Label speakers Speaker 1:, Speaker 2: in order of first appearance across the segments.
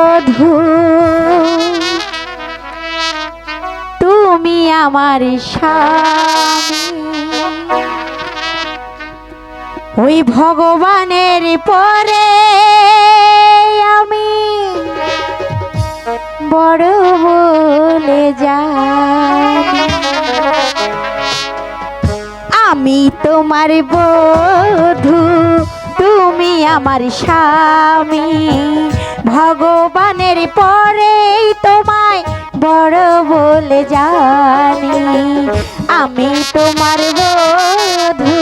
Speaker 1: বধু তুমি আমার ওই ভগবানের পরে আমি বড় বলে যাই আমি তোমার বধু, তুমি আমার স্বামী। ভগবানের পরেই তোমায় বড় বলে জানি। আমি তোমার বধু,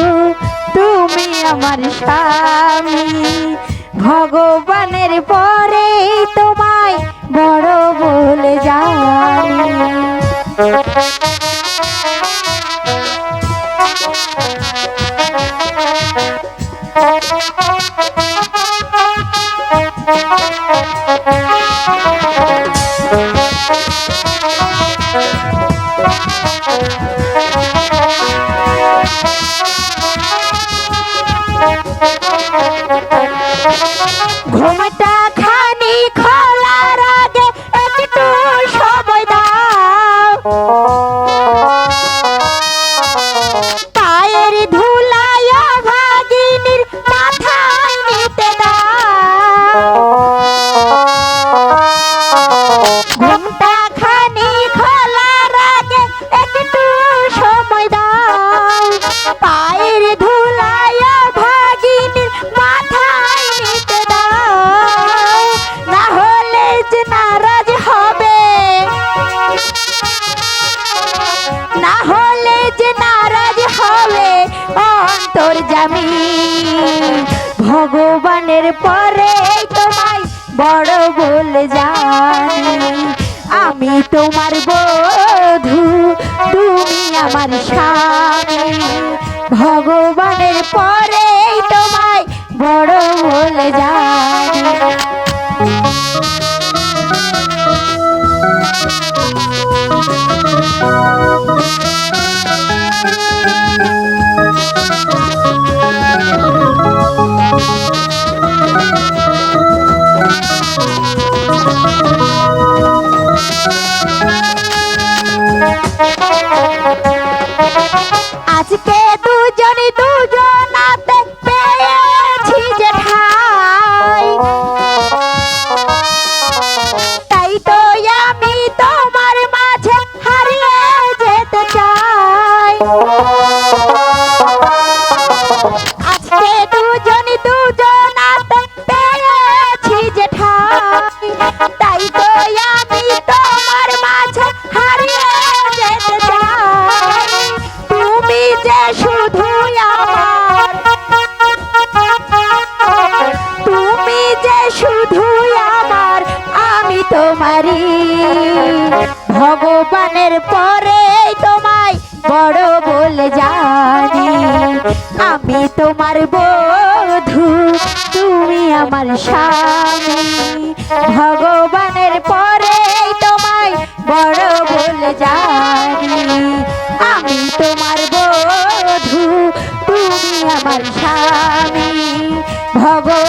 Speaker 1: তুমি আমার স্বামী। ভগবানের পরেই তোমায় বড় বলে জানি। Thank you. না হলে যে নারাজ হবে অন্তর জামি ভগবানের পরে তোমায় বড় বলে জানি। আমি তোমার বধু, তুমি আমার স্বামী। ভগবানের পরে তোমায় বড় বলে জানি। আজকে দুজনই দুজনাতে পেয়েছি যে তাই তো আমি তোমার মাঝে হারিয়ে যেতে তুমি যে শুধু আমার, তুমি যে শুধু আমার, আমি তোমারই। ভগবানের পরে তোমায় বড় বলে তোমার বধু তুমি আমার স্বামী। ভগবানের পরে তোমায় বড় বলে জানি। আমি তোমার বধু তুমি আমার স্বামী। ভগবান